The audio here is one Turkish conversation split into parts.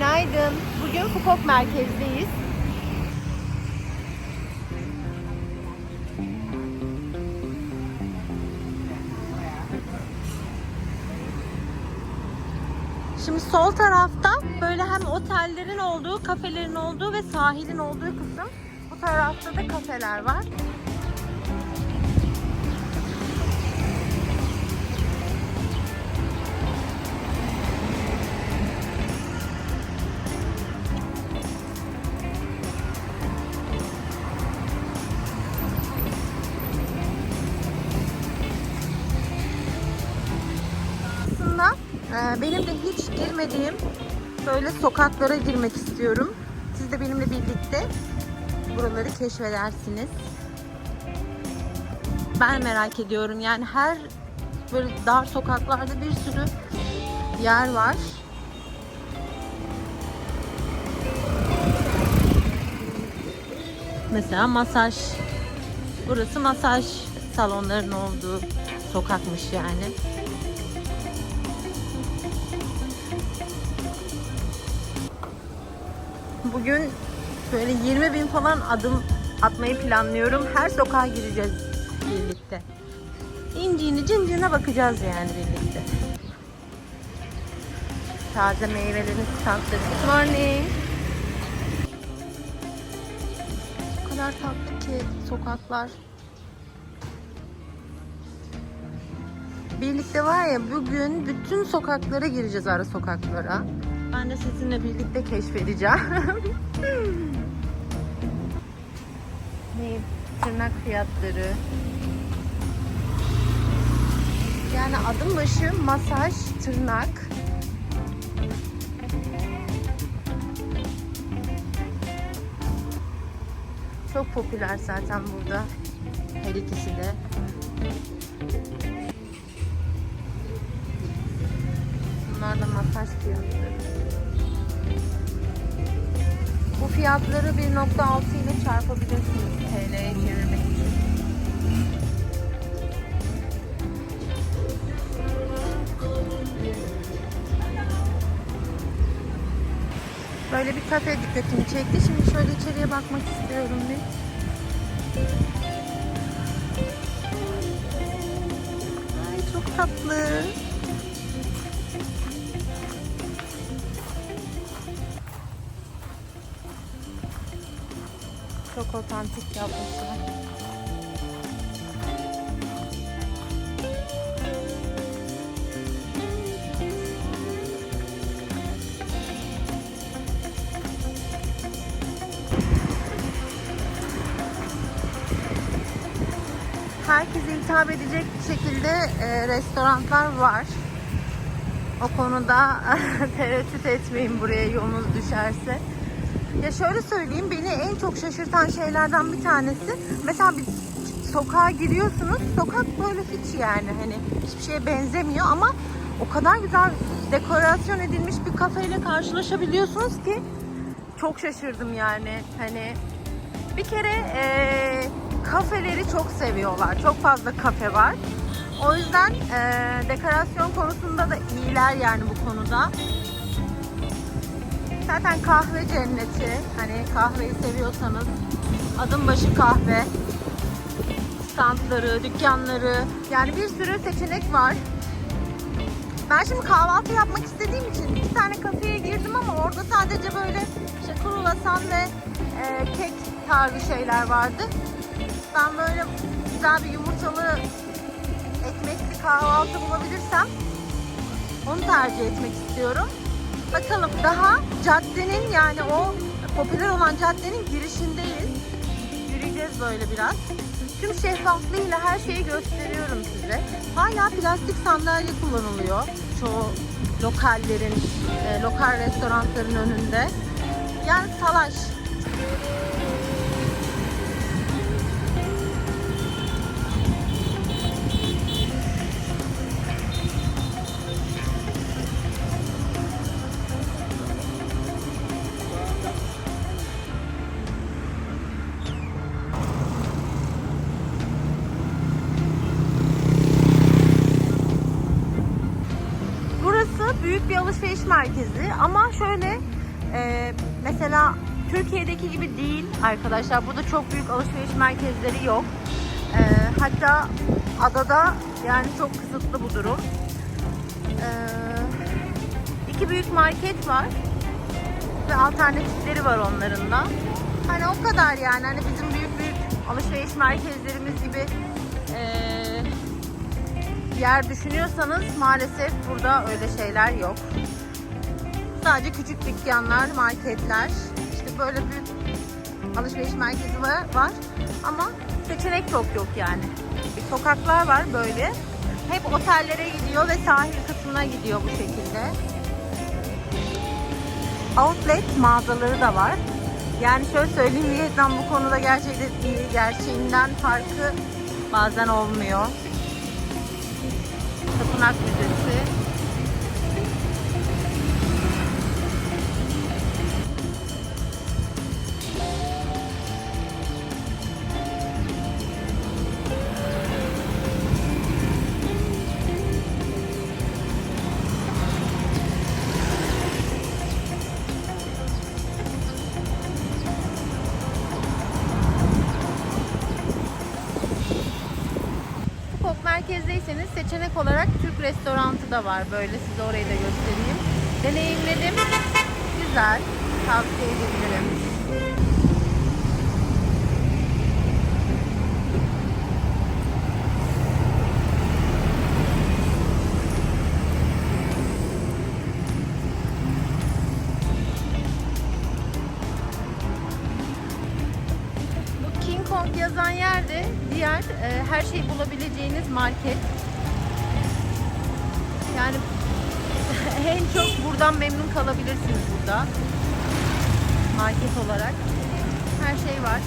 Günaydın. Bugün Fukok merkezdeyiz. Şimdi sol tarafta böyle hem otellerin olduğu, kafelerin olduğu ve sahilin olduğu kısım. Bu tarafta da kafeler var. Benim de hiç girmediğim böyle sokaklara girmek istiyorum. Siz de benimle birlikte buraları keşfedersiniz. Ben merak ediyorum yani her böyle dar sokaklarda bir sürü yer var. Mesela masaj. Burası masaj salonlarının olduğu sokakmış yani. Bugün böyle 20 bin falan adım atmayı planlıyorum. Her sokağa gireceğiz birlikte. İnciğini cinciğine bakacağız yani birlikte. Taze meyvelerin standları. Good morning. O kadar tatlı ki sokaklar. Birlikte var ya bugün bütün sokaklara gireceğiz ara sokaklara. Ben de sizinle birlikte keşfedeceğim. ne? Tırnak fiyatları. Yani adım başı masaj, tırnak. Çok popüler zaten burada. Her ikisi de. Bunlar da masaj fiyatları. Bu fiyatları 1.6 ile çarpabilirsiniz TL'ye çevirmek için. Böyle bir kafe dikkatimi çekti. Şimdi şöyle içeriye bakmak istiyorum bir. Ay çok tatlı. Çok otantik yapmışlar. Herkese hitap edecek şekilde e, restoranlar var. O konuda tereddüt etmeyin buraya yolunuz düşerse. Ya şöyle söyleyeyim beni en çok şaşırtan şeylerden bir tanesi mesela bir sokağa giriyorsunuz sokak böyle hiç yani hani hiçbir şeye benzemiyor ama o kadar güzel dekorasyon edilmiş bir kafeyle karşılaşabiliyorsunuz ki çok şaşırdım yani. Hani bir kere eee, kafeleri çok seviyorlar çok fazla kafe var. O yüzden eee, dekorasyon konusunda da iyiler yani bu konuda Zaten kahve cenneti. Hani kahveyi seviyorsanız adım başı kahve. Standları, dükkanları. Yani bir sürü seçenek var. Ben şimdi kahvaltı yapmak istediğim için iki tane kafeye girdim ama orada sadece böyle işte kruvasan ve e, kek tarzı şeyler vardı. Ben böyle güzel bir yumurtalı ekmekli kahvaltı bulabilirsem onu tercih etmek istiyorum. Bakalım daha caddenin yani o popüler olan caddenin girişindeyiz. Yürüyeceğiz böyle biraz. Tüm şeffaflığıyla her şeyi gösteriyorum size. Hala plastik sandalye kullanılıyor. Çoğu lokallerin, e, lokal restoranların önünde. Yani salaş. Ee, mesela Türkiye'deki gibi değil arkadaşlar. Burada çok büyük alışveriş merkezleri yok. Ee, hatta adada yani çok kısıtlı bu durum. Ee, iki büyük market var ve alternatifleri var onların da. Hani o kadar yani hani bizim büyük büyük alışveriş merkezlerimiz gibi eee, yer düşünüyorsanız maalesef burada öyle şeyler yok. Sadece küçük dükkanlar, marketler, işte böyle büyük alışveriş merkezi var, ama seçenek çok yok yani. Sokaklar var böyle. Hep otellere gidiyor ve sahil kısmına gidiyor bu şekilde. Outlet mağazaları da var. Yani şöyle söyleyeyim Vietnam bu konuda gerçekten. Gerçeğinden farkı bazen olmuyor. Tapınak Müzesi. Merkezdeyseniz seçenek olarak Türk restoranı da var. Böyle size orayı da göstereyim. Deneyimledim. Güzel. Tavsiye edebilirim. Her şeyi bulabileceğiniz market. Yani en çok buradan memnun kalabilirsiniz burada. Market olarak. Her şey var.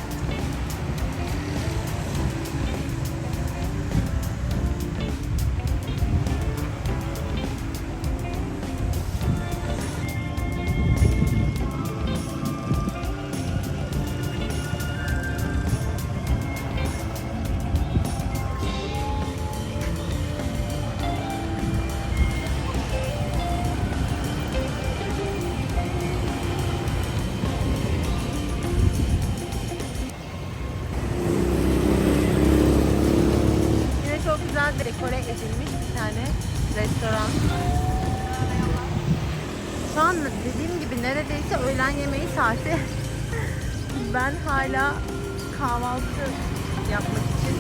Öğlen yemeği saati. ben hala kahvaltı yapmak için.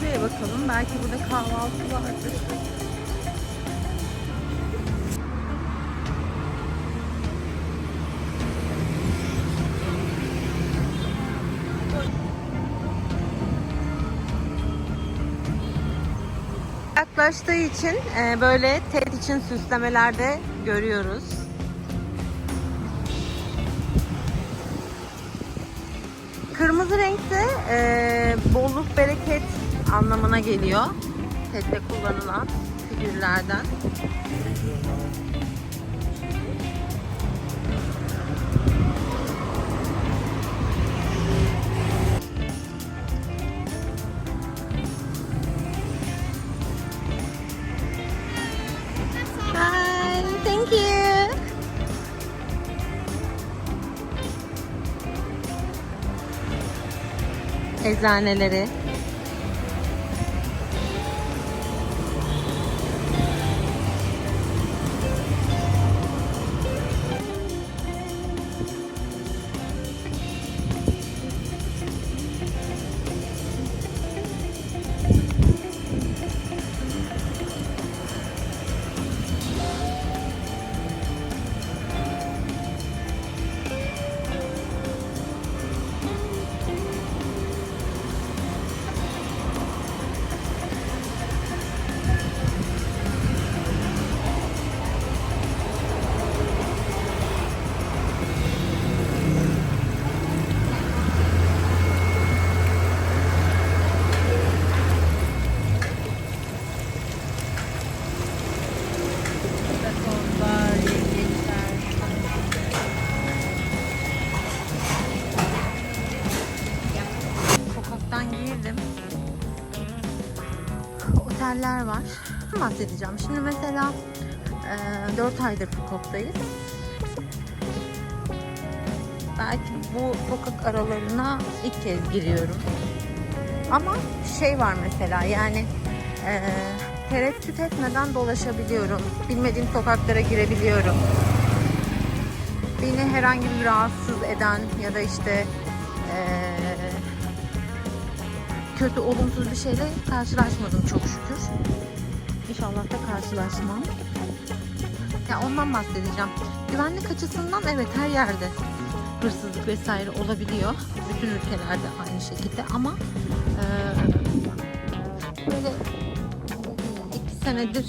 Şuraya bakalım. Belki burada kahvaltı vardır. Yaklaştığı için e, böyle TED için süslemelerde görüyoruz. Kırmızı renk de e, bolluk bereket anlamına geliyor. TED'de kullanılan figürlerden. Eczaneleri. Oteller var. Bahsedeceğim. Şimdi mesela 4 aydır Fukok'tayız. Belki bu sokak aralarına ilk kez giriyorum. Ama şey var mesela yani eee tereddüt etmeden dolaşabiliyorum. Bilmediğim sokaklara girebiliyorum. Beni herhangi bir rahatsız eden ya da işte eee, kötü, olumsuz bir şeyle karşılaşmadım çok şükür. İnşallah da karşılaşmam. Ya ondan bahsedeceğim. Güvenlik açısından evet her yerde hırsızlık vesaire olabiliyor. Bütün ülkelerde aynı şekilde ama eee, böyle iki senedir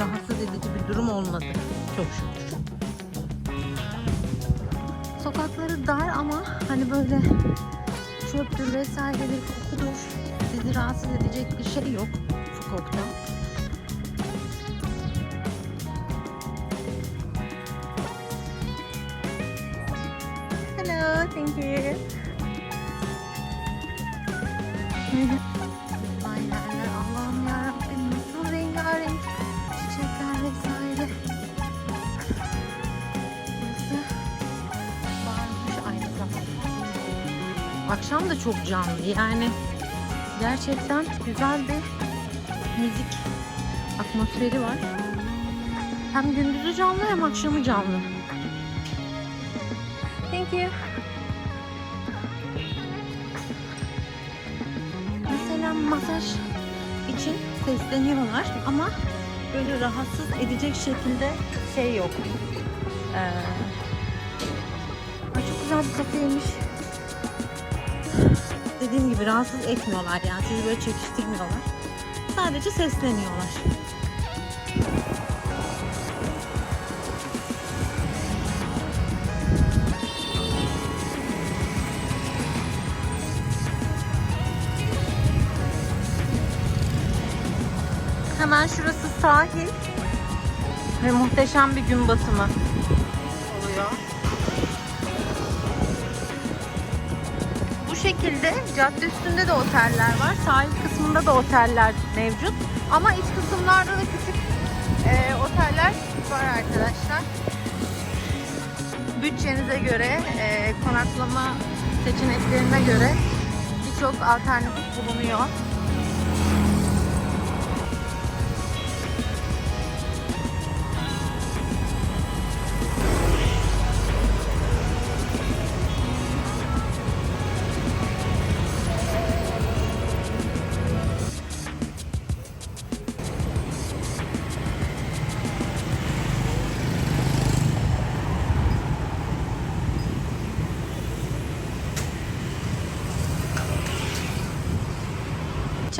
rahatsız edici bir durum olmadı. Çok şükür. Sokakları dar ama hani böyle çöptür vesairedir, kokudur. Sizi rahatsız edecek bir şey yok Fukok'ta. Hello, thank you. Aynen Allah'ım yarabbim nasıl rengarenk çiçekler vesaire. Burası varmış aynı zamanda. Akşam da çok canlı yani gerçekten güzel bir müzik atmosferi var. Hem gündüzü canlı hem akşamı canlı. Thank you. Mesela masaj için sesleniyorlar ama böyle rahatsız edecek şekilde şey yok. Ee, çok güzel bir kafeymiş. Dediğim gibi rahatsız etmiyorlar yani sizi böyle çekiştirmiyorlar. Sadece sesleniyorlar. Hemen şurası sahil ve muhteşem bir gün batımı oluyor. Şekilde cadde üstünde de oteller var. Sahil kısmında da oteller mevcut. Ama iç kısımlarda da küçük e, oteller var arkadaşlar. Bütçenize göre, e, konaklama seçeneklerine göre birçok alternatif bulunuyor.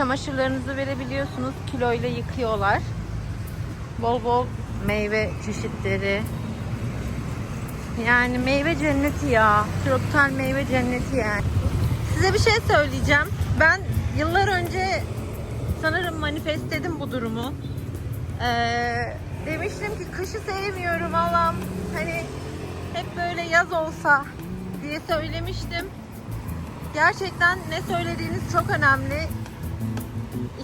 Çamaşırlarınızı verebiliyorsunuz. Kiloyla yıkıyorlar. Bol bol meyve çeşitleri. Yani meyve cenneti ya. Tropikal meyve cenneti yani. Size bir şey söyleyeceğim. Ben yıllar önce sanırım manifestledim bu durumu. Ee, demiştim ki kışı sevmiyorum Allah'ım. Hani hep böyle yaz olsa diye söylemiştim. Gerçekten ne söylediğiniz çok önemli.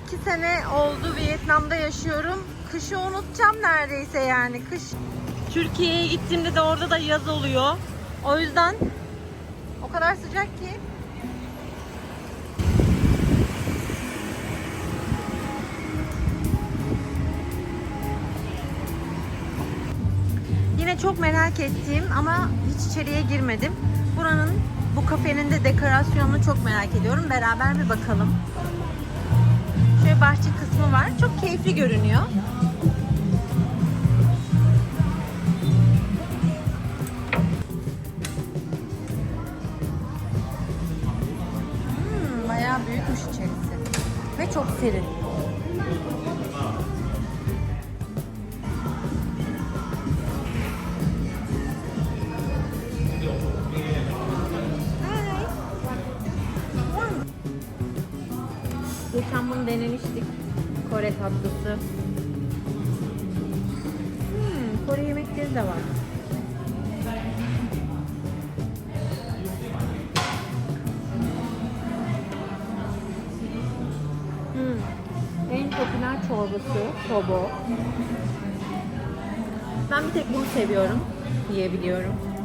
İki sene oldu Vietnam'da yaşıyorum. Kışı unutacağım neredeyse yani. Kış Türkiye'ye gittiğimde de orada da yaz oluyor. O yüzden o kadar sıcak ki Yine çok merak ettiğim ama hiç içeriye girmedim. Buranın bu kafenin de dekorasyonunu çok merak ediyorum. Beraber bir bakalım. Bahçe kısmı var. Çok keyifli görünüyor. Hmm, bayağı büyükmüş içerisi. Ve çok serin. Tatlısı. Hmm, Kore yemekleri de var. Hmm. En popüler çorbası sobo. Ben bir tek bunu seviyorum. Yiyebiliyorum.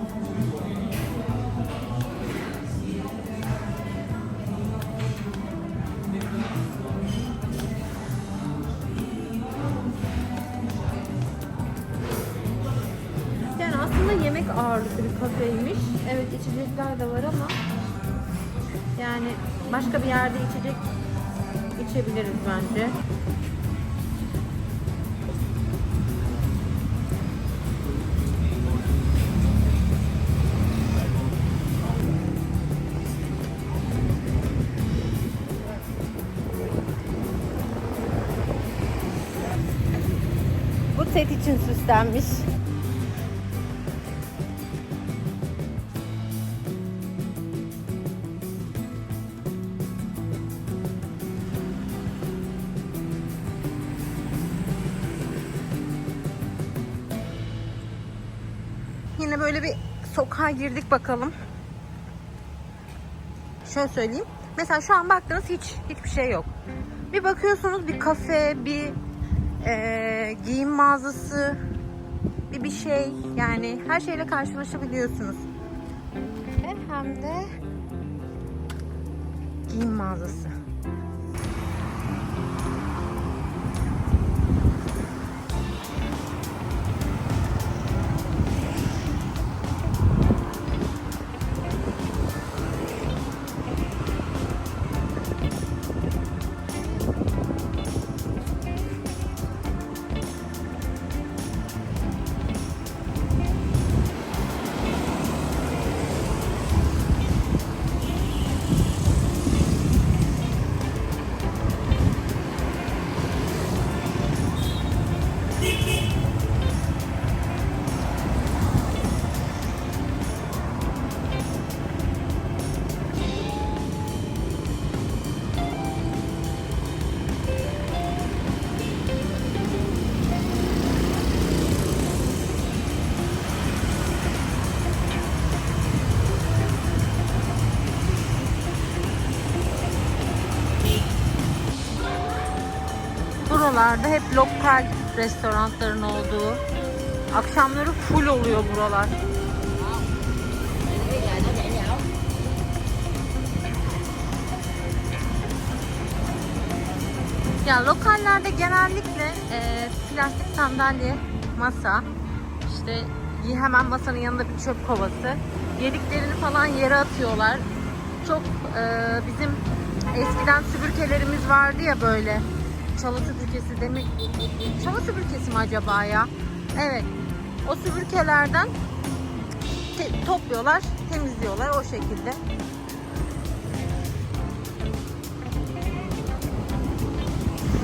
İçecekler de var ama yani başka bir yerde içecek içebiliriz bence. Bu set için süslenmiş. Girdik bakalım. Şöyle söyleyeyim. Mesela şu an baktınız hiç hiçbir şey yok. Bir bakıyorsunuz bir kafe, bir eee, giyim mağazası, bir bir şey yani her şeyle karşılaşabiliyorsunuz. Ve hem de giyim mağazası. Buralarda hep lokal restoranların olduğu. Akşamları full oluyor buralar. Ya lokallerde genellikle e, plastik sandalye, masa, işte hemen masanın yanında bir çöp kovası. Yediklerini falan yere atıyorlar. Çok e, bizim eskiden süpürgelerimiz vardı ya böyle. Çalı süpürgesi demek. Çalı süpürgesi mi acaba ya? Evet. O süpürgelerden te- topluyorlar, temizliyorlar o şekilde.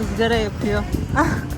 Izgara yapıyor.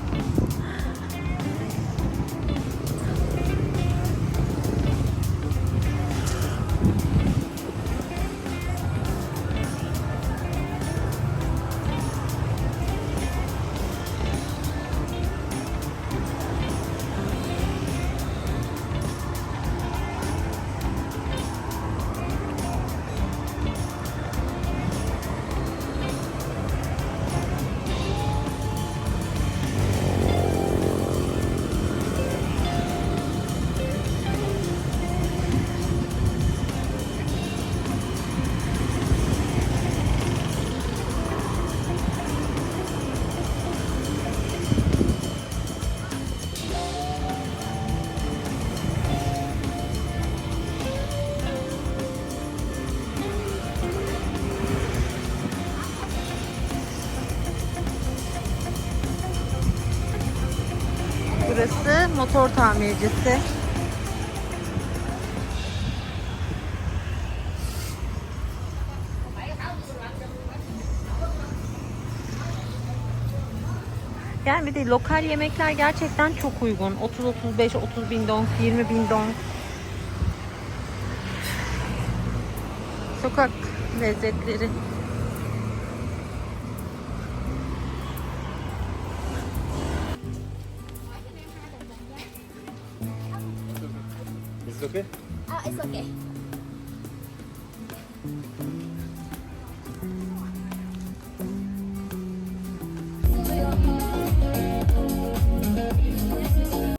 motor tamircisi. Yani bir de lokal yemekler gerçekten çok uygun. 30-35, 30 bin dong, 20 bin dong. Sokak lezzetleri.